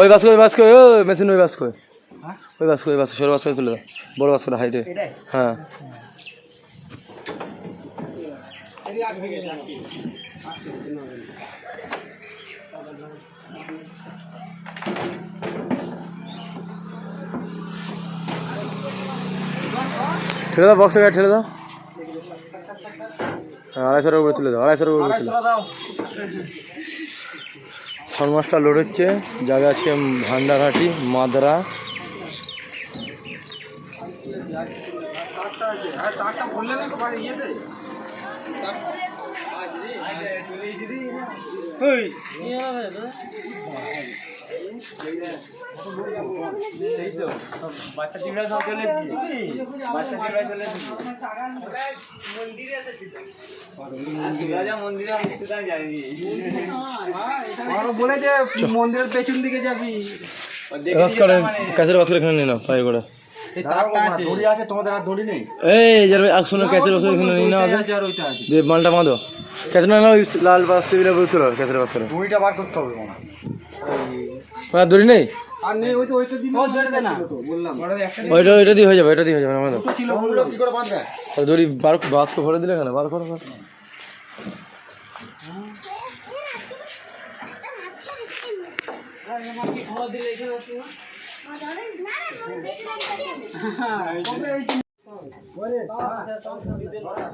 ওই বাস ওই বাস ওই মেশিন, ওই বাস ওই বাস ওই বাস সরু বাস করে তুলে দাও। বড় বাস করে হাইটে। হ্যাঁ। ঠেলে দাও বক্সে ঠেলে দাও। আড়াইশোর উপরে তুলে দাও আড়াইশোর উপরে তুলে মাছটা লোড হচ্ছে যাবে আছে ভান্ডারহাটি মাদরা। বাচ্চা চিংড়া সব চলে এসেছি বাচ্চা চিংড়া চলে এসেছি মন্দিরে আমি বলে যে মন্দিরের পেছন দিকে যাবি বাস করে এখানে নিয়ে নাও পায়ে করে। তোমাদের আর দড়ি নেই। এই একশো ক্যাসের বাস এখানে নিয়ে নাও আগে। আর ওইটা আছে। যে মালটা বাঁধো। ক্যাসের না নাও লাল বাস টেবিলের উপরে তুলো ক্যাসের বাস করে। দড়িটা বার করতে হবে মনে হয়। দড়ি নেই? আর নেই ওই তো ওইটা ও ধরে দে না? বললাম। ওইটা ওইটা দিয়ে হয়ে যাবে এটা দিয়ে হয়ে যাবে আমাদের। কি করে বাঁধবে? দড়ি বার বাস ভরে দিলে কেন? বার করো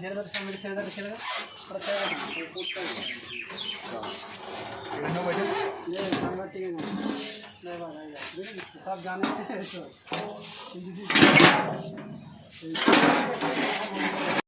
ছেড়ে দাও সামনে ছেড়ে দাও ছেড়ে দাও সব জানে